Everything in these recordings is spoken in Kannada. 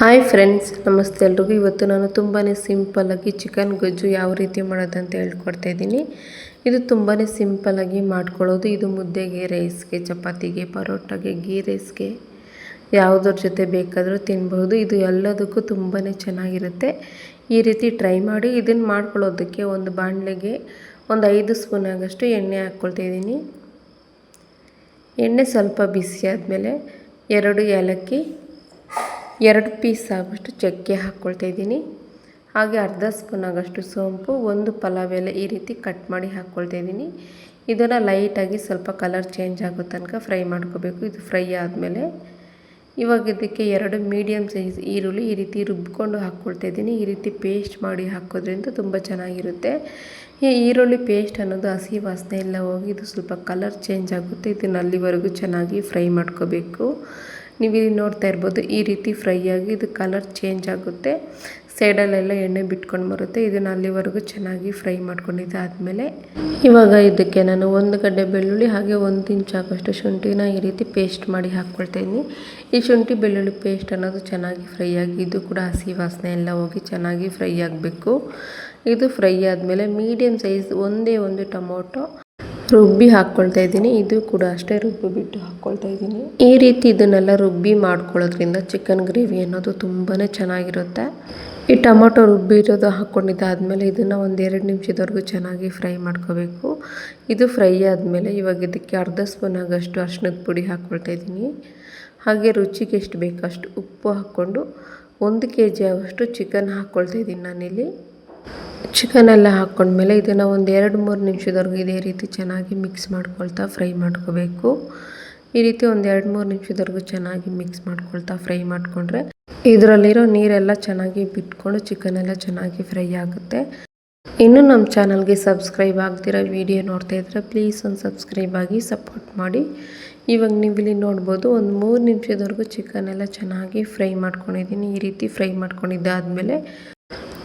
ಹಾಯ್ ಫ್ರೆಂಡ್ಸ್, ನಮಸ್ತೆ ಎಲ್ರಿಗೂ. ಇವತ್ತು ನಾನು ತುಂಬಾ ಸಿಂಪಲ್ಲಾಗಿ ಚಿಕನ್ ಗೊಜ್ಜು ಯಾವ ರೀತಿ ಮಾಡೋದಂತ ಹೇಳ್ಕೊಡ್ತಾ ಇದ್ದೀನಿ. ಇದು ತುಂಬಾ ಸಿಂಪಲ್ಲಾಗಿ ಮಾಡ್ಕೊಳ್ಳೋದು. ಇದು ಮುದ್ದೆಗೆ, ರೈಸ್ಗೆ, ಚಪಾತಿಗೆ, ಪರೋಟಾಗೆ ಗೀ ರೈಸ್ಗೆ ಯಾವುದ್ರ ಜೊತೆ ಬೇಕಾದರೂ ತಿನ್ಬಹುದು. ಇದು ಎಲ್ಲದಕ್ಕೂ ತುಂಬಾ ಚೆನ್ನಾಗಿರುತ್ತೆ. ಈ ರೀತಿ ಟ್ರೈ ಮಾಡಿ ಇದನ್ನು ಮಾಡ್ಕೊಳ್ಳೋದಕ್ಕೆ ಒಂದು ಬಾಣಲೆಗೆ ಒಂದು ಐದು ಸ್ಪೂನ್ ಆಗಷ್ಟು ಎಣ್ಣೆ ಹಾಕ್ಕೊಳ್ತಾ ಇದ್ದೀನಿ. ಎಣ್ಣೆ ಸ್ವಲ್ಪ ಬಿಸಿ ಆದಮೇಲೆ ಎರಡು ಏಲಕ್ಕಿ ಎರಡು ಪೀಸ್ ಆಗೋಷ್ಟು ಚಕ್ಕೆ ಹಾಕ್ಕೊಳ್ತಾ ಇದ್ದೀನಿ. ಹಾಗೆ ಅರ್ಧ ಸ್ಪೂನ್ ಆಗೋಷ್ಟು ಸೋಂಪು, ಒಂದು ಪಲಾವ್ ಎಲೆ ಈ ರೀತಿ ಕಟ್ ಮಾಡಿ ಹಾಕ್ಕೊಳ್ತಾ ಇದ್ದೀನಿ. ಇದನ್ನು ಲೈಟಾಗಿ ಸ್ವಲ್ಪ ಕಲರ್ ಚೇಂಜ್ ಆಗೋ ತನಕ ಫ್ರೈ ಮಾಡ್ಕೋಬೇಕು. ಇದು ಫ್ರೈ ಆದಮೇಲೆ ಇವಾಗ ಇದಕ್ಕೆ ಎರಡು ಮೀಡಿಯಮ್ ಸೈಜ್ ಈರುಳ್ಳಿ ಈ ರೀತಿ ರುಬ್ಕೊಂಡು ಹಾಕ್ಕೊಳ್ತಾ ಇದ್ದೀನಿ. ಈ ರೀತಿ ಪೇಸ್ಟ್ ಮಾಡಿ ಹಾಕೋದ್ರಿಂದ ತುಂಬ ಚೆನ್ನಾಗಿರುತ್ತೆ. ಈ ಈರುಳ್ಳಿ ಪೇಸ್ಟ್ ಅನ್ನೋದು ಹಸಿ ವಾಸನೆ ಎಲ್ಲ ಹೋಗಿ ಇದು ಸ್ವಲ್ಪ ಕಲರ್ ಚೇಂಜ್ ಆಗುತ್ತೆ. ಇದನ್ನು ಅಲ್ಲಿವರೆಗೂ ಚೆನ್ನಾಗಿ ಫ್ರೈ ಮಾಡ್ಕೋಬೇಕು. ನೀವು ಇಲ್ಲಿ ನೋಡ್ತಾ ಇರ್ಬೋದು, ಈ ರೀತಿ ಫ್ರೈ ಆಗಿ ಇದು ಕಲರ್ ಚೇಂಜ್ ಆಗುತ್ತೆ. ಸೈಡಲ್ಲೆಲ್ಲ ಎಣ್ಣೆ ಬಿಟ್ಕೊಂಡು ಬರುತ್ತೆ. ಇದನ್ನು ಅಲ್ಲಿವರೆಗೂ ಚೆನ್ನಾಗಿ ಫ್ರೈ ಮಾಡ್ಕೊಂಡಿದ್ದಾದಮೇಲೆ ಇವಾಗ ಇದಕ್ಕೆ ನಾನು ಒಂದು ಗಡ್ಡೆ ಬೆಳ್ಳುಳ್ಳಿ ಹಾಗೆ ಒಂದು ಇಂಚ್ ಆಗೋಷ್ಟು ಶುಂಠಿನ ಈ ರೀತಿ ಪೇಸ್ಟ್ ಮಾಡಿ ಹಾಕ್ಕೊಳ್ತಾಯಿದ್ದೀನಿ ಈ ಶುಂಠಿ ಬೆಳ್ಳುಳ್ಳಿ ಪೇಸ್ಟ್ ಅನ್ನೋದು ಚೆನ್ನಾಗಿ ಫ್ರೈ ಆಗಿ, ಇದು ಕೂಡ ಹಸಿ ವಾಸನೆ ಎಲ್ಲ ಹೋಗಿ ಚೆನ್ನಾಗಿ ಫ್ರೈ ಆಗಬೇಕು. ಇದು ಫ್ರೈ ಆದಮೇಲೆ ಮೀಡಿಯಮ್ ಸೈಜ್ ಒಂದೇ ಒಂದು ಟೊಮೊಟೊ ರುಬ್ಬಿ ಹಾಕ್ಕೊಳ್ತಾ ಇದ್ದೀನಿ. ಇದು ಕೂಡ ಅಷ್ಟೇ ರುಬ್ಬಿ ಬಿಟ್ಟು ಹಾಕ್ಕೊಳ್ತಾ ಇದ್ದೀನಿ. ಈ ರೀತಿ ಇದನ್ನೆಲ್ಲ ರುಬ್ಬಿ ಮಾಡ್ಕೊಳ್ಳೋದ್ರಿಂದ ಚಿಕನ್ ಗ್ರೇವಿ ಅನ್ನೋದು ತುಂಬಾ ಚೆನ್ನಾಗಿರುತ್ತೆ. ಈ ಟೊಮೊಟೊ ರುಬ್ಬಿ ಇರೋದು ಹಾಕ್ಕೊಂಡಿದ್ದಾದಮೇಲೆ ಇದನ್ನು ಒಂದು ಎರಡು ನಿಮಿಷದವರೆಗೂ ಚೆನ್ನಾಗಿ ಫ್ರೈ ಮಾಡ್ಕೋಬೇಕು. ಇದು ಫ್ರೈ ಆದಮೇಲೆ ಇವಾಗ ಇದಕ್ಕೆ ಅರ್ಧ ಸ್ಪೂನ್ ಆಗೋಷ್ಟು ಅರ್ಶಿನದ ಪುಡಿ ಹಾಕ್ಕೊಳ್ತಾ ಇದ್ದೀನಿ. ಹಾಗೆ ರುಚಿಗೆ ಎಷ್ಟು ಬೇಕಷ್ಟು ಉಪ್ಪು ಹಾಕ್ಕೊಂಡು ಒಂದು ಕೆ ಜಿ ಆಗೋಷ್ಟು ಚಿಕನ್ ಹಾಕ್ಕೊಳ್ತಾ ಇದ್ದೀನಿ ನಾನಿಲ್ಲಿ. ಚಿಕನ್ ಎಲ್ಲ ಹಾಕ್ಕೊಂಡ್ಮೇಲೆ ಇದನ್ನು ಒಂದು ಎರಡು ಮೂರು ನಿಮಿಷದವರೆಗೂ ಇದೇ ರೀತಿ ಚೆನ್ನಾಗಿ ಮಿಕ್ಸ್ ಮಾಡ್ಕೊಳ್ತಾ ಫ್ರೈ ಮಾಡ್ಕೋಬೇಕು. ಈ ರೀತಿ ಒಂದು ಎರಡು ಮೂರು ನಿಮಿಷದವರೆಗೂ ಚೆನ್ನಾಗಿ ಮಿಕ್ಸ್ ಮಾಡ್ಕೊಳ್ತಾ ಫ್ರೈ ಮಾಡಿಕೊಂಡ್ರೆ ಇದರಲ್ಲಿರೋ ನೀರೆಲ್ಲ ಚೆನ್ನಾಗಿ ಬಿಟ್ಕೊಂಡು ಚಿಕನ್ ಎಲ್ಲ ಚೆನ್ನಾಗಿ ಫ್ರೈ ಆಗುತ್ತೆ. ಇನ್ನೂ ನಮ್ಮ ಚಾನಲ್ಗೆ ಸಬ್ಸ್ಕ್ರೈಬ್ ಆಗ್ತಿರೋ ವಿಡಿಯೋ ನೋಡ್ತಾ ಇದ್ರೆ ಪ್ಲೀಸ್ ಒಂದು ಸಬ್ಸ್ಕ್ರೈಬ್ ಆಗಿ ಸಪೋರ್ಟ್ ಮಾಡಿ. ಇವಾಗ ನೀವು ಇಲ್ಲಿ ನೋಡ್ಬೋದು ಒಂದು ಮೂರು ನಿಮಿಷದವರೆಗೂ ಚಿಕನ್ ಎಲ್ಲ ಚೆನ್ನಾಗಿ ಫ್ರೈ ಮಾಡ್ಕೊಂಡಿದ್ದೀನಿ. ಈ ರೀತಿ ಫ್ರೈ ಮಾಡ್ಕೊಂಡಿದ್ದಾದಮೇಲೆ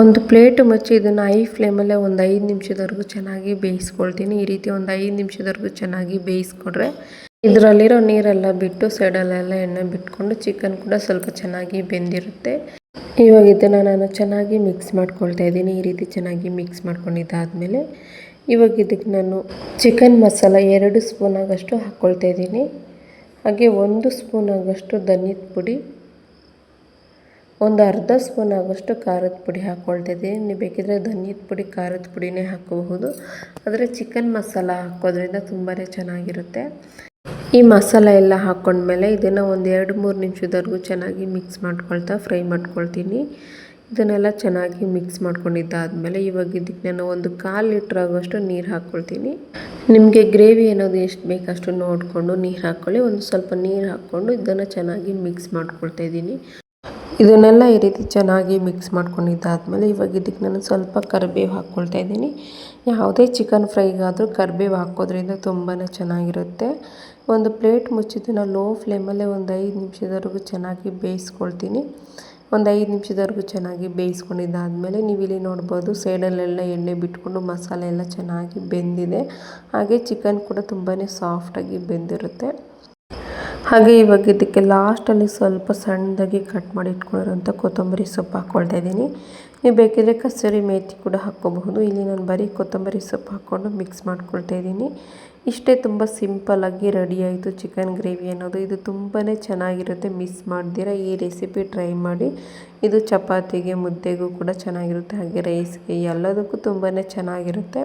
ಒಂದು ಪ್ಲೇಟ್ ಮುಚ್ಚಿ ಇದನ್ನು ಐ ಫ್ಲೇಮಲ್ಲೇ ಒಂದು ಐದು ನಿಮಿಷದವರೆಗೂ ಚೆನ್ನಾಗಿ ಬೇಯಿಸ್ಕೊಳ್ತೀನಿ. ಈ ರೀತಿ ಒಂದು ಐದು ನಿಮಿಷದವರೆಗೂ ಚೆನ್ನಾಗಿ ಬೇಯಿಸ್ಕೊಡ್ರೆ ಇದರಲ್ಲಿರೋ ನೀರೆಲ್ಲ ಬಿಟ್ಟು ಸೈಡಲ್ಲೆಲ್ಲ ಎಣ್ಣೆ ಬಿಟ್ಕೊಂಡು ಚಿಕನ್ ಕೂಡ ಸ್ವಲ್ಪ ಚೆನ್ನಾಗಿ ಬೆಂದಿರುತ್ತೆ. ಇವಾಗ ಇದನ್ನು ನಾನು ಚೆನ್ನಾಗಿ ಮಿಕ್ಸ್ ಮಾಡ್ಕೊಳ್ತಾ ಇದ್ದೀನಿ. ಈ ರೀತಿ ಚೆನ್ನಾಗಿ ಮಿಕ್ಸ್ ಮಾಡ್ಕೊಂಡಿದ್ದಾದಮೇಲೆ ಇವಾಗ ಇದಕ್ಕೆ ನಾನು ಚಿಕನ್ ಮಸಾಲ ಎರಡು ಸ್ಪೂನ್ ಆಗಷ್ಟು ಹಾಕ್ಕೊಳ್ತಾ ಇದ್ದೀನಿ. ಹಾಗೆ ಒಂದು ಸ್ಪೂನ್ ಆಗಷ್ಟು ಧನಿಯದ ಪುಡಿ ಒಂದು ಅರ್ಧ ಸ್ಪೂನ್ ಆಗೋಷ್ಟು ಖಾರದ ಪುಡಿ ಹಾಕ್ಕೊಳ್ತಿದ್ದೀನಿ ನೀವು ಬೇಕಿದ್ರೆ ಧನಿಯದ ಪುಡಿ, ಖಾರದ ಪುಡಿನೇ ಹಾಕಬಹುದು. ಆದರೆ ಚಿಕನ್ ಮಸಾಲ ಹಾಕೋದ್ರಿಂದ ತುಂಬಾ ಚೆನ್ನಾಗಿರುತ್ತೆ. ಈ ಮಸಾಲ ಎಲ್ಲ ಹಾಕ್ಕೊಂಡ್ಮೇಲೆ ಇದನ್ನು ಒಂದು ಎರಡು ಮೂರು ನಿಮಿಷದವರೆಗೂ ಚೆನ್ನಾಗಿ ಮಿಕ್ಸ್ ಮಾಡ್ಕೊಳ್ತಾ ಫ್ರೈ ಮಾಡ್ಕೊಳ್ತೀನಿ. ಇದನ್ನೆಲ್ಲ ಚೆನ್ನಾಗಿ ಮಿಕ್ಸ್ ಮಾಡ್ಕೊಂಡಿದ್ದಾದಮೇಲೆ ಇವಾಗ ಇದಕ್ಕೆ ನಾನು ಒಂದು ಕಾಲು ಲೀಟ್ರ್ ಆಗುವಷ್ಟು ನೀರು ಹಾಕ್ಕೊಳ್ತೀನಿ ನಿಮಗೆ ಗ್ರೇವಿ ಅನ್ನೋದು ಎಷ್ಟು ಬೇಕಷ್ಟು ನೋಡಿಕೊಂಡು ನೀರು ಹಾಕ್ಕೊಳ್ಳಿ ಒಂದು ಸ್ವಲ್ಪ ನೀರು ಹಾಕ್ಕೊಂಡು ಇದನ್ನು ಚೆನ್ನಾಗಿ ಮಿಕ್ಸ್ ಮಾಡ್ಕೊಳ್ತಾ ಇದ್ದೀನಿ. ಇದನ್ನೆಲ್ಲ ಈ ರೀತಿ ಚೆನ್ನಾಗಿ ಮಿಕ್ಸ್ ಮಾಡ್ಕೊಂಡಿದ್ದಾದಮೇಲೆ ಇವಾಗ ಇದಕ್ಕೆ ನಾನು ಸ್ವಲ್ಪ ಕರಿಬೇವು ಹಾಕ್ಕೊಳ್ತಾ ಇದ್ದೀನಿ. ಯಾವುದೇ ಚಿಕನ್ ಫ್ರೈಗಾದರೂ ಕರಿಬೇವು ಹಾಕೋದ್ರಿಂದ ತುಂಬಾ ಚೆನ್ನಾಗಿರುತ್ತೆ. ಒಂದು ಪ್ಲೇಟ್ ಮುಚ್ಚಿದ್ದನ್ನು ಲೋ ಫ್ಲೇಮಲ್ಲೇ ಒಂದು ಐದು ನಿಮಿಷದವರೆಗೂ ಚೆನ್ನಾಗಿ ಬೇಯಿಸ್ಕೊಳ್ತೀನಿ. ಒಂದು ಐದು ನಿಮಿಷದವರೆಗೂ ಚೆನ್ನಾಗಿ ಬೇಯಿಸ್ಕೊಂಡಿದ್ದಾದಮೇಲೆ ನೀವು ಇಲ್ಲಿ ನೋಡ್ಬೋದು ಸೈಡಲ್ಲೆಲ್ಲ ಎಣ್ಣೆ ಬಿಟ್ಕೊಂಡು ಮಸಾಲೆ ಎಲ್ಲ ಚೆನ್ನಾಗಿ ಬೆಂದಿದೆ. ಹಾಗೆ ಚಿಕನ್ ಕೂಡ ತುಂಬಾ ಸಾಫ್ಟಾಗಿ ಬೆಂದಿರುತ್ತೆ. ಹಾಗೆ ಇವಾಗ ಇದಕ್ಕೆ ಲಾಸ್ಟಲ್ಲಿ ಸ್ವಲ್ಪ ಸಣ್ಣದಾಗಿ ಕಟ್ ಮಾಡಿ ಇಟ್ಕೊಂಡಿರೋಂಥ ಕೊತ್ತಂಬರಿ ಸೊಪ್ಪು ಹಾಕ್ಕೊಳ್ತಾ ಇದ್ದೀನಿ. ನೀವು ಬೇಕಿದ್ರೆ ಕಸೂರಿ ಮೇಥಿ ಕೂಡ ಹಾಕ್ಕೋಬಹುದು. ಇಲ್ಲಿ ನಾನು ಬರೀ ಕೊತ್ತಂಬರಿ ಸೊಪ್ಪು ಹಾಕ್ಕೊಂಡು ಮಿಕ್ಸ್ ಮಾಡ್ಕೊಳ್ತಾ ಇದ್ದೀನಿ. ಇಷ್ಟೇ ತುಂಬ ಸಿಂಪಲ್ಲಾಗಿ ರೆಡಿ ಆಯಿತು ಚಿಕನ್ ಗ್ರೇವಿ ಅನ್ನೋದು. ಇದು ತುಂಬಾ ಚೆನ್ನಾಗಿರುತ್ತೆ. ಮಿಸ್ ಮಾಡ್ದಿರ ಈ ರೆಸಿಪಿ ಟ್ರೈ ಮಾಡಿ. ಇದು ಚಪಾತಿಗೆ, ಮುದ್ದೆಗೂ ಕೂಡ ಚೆನ್ನಾಗಿರುತ್ತೆ. ಹಾಗೆ ರೈಸ್ಗೆ ಎಲ್ಲದಕ್ಕೂ ತುಂಬಾ ಚೆನ್ನಾಗಿರುತ್ತೆ.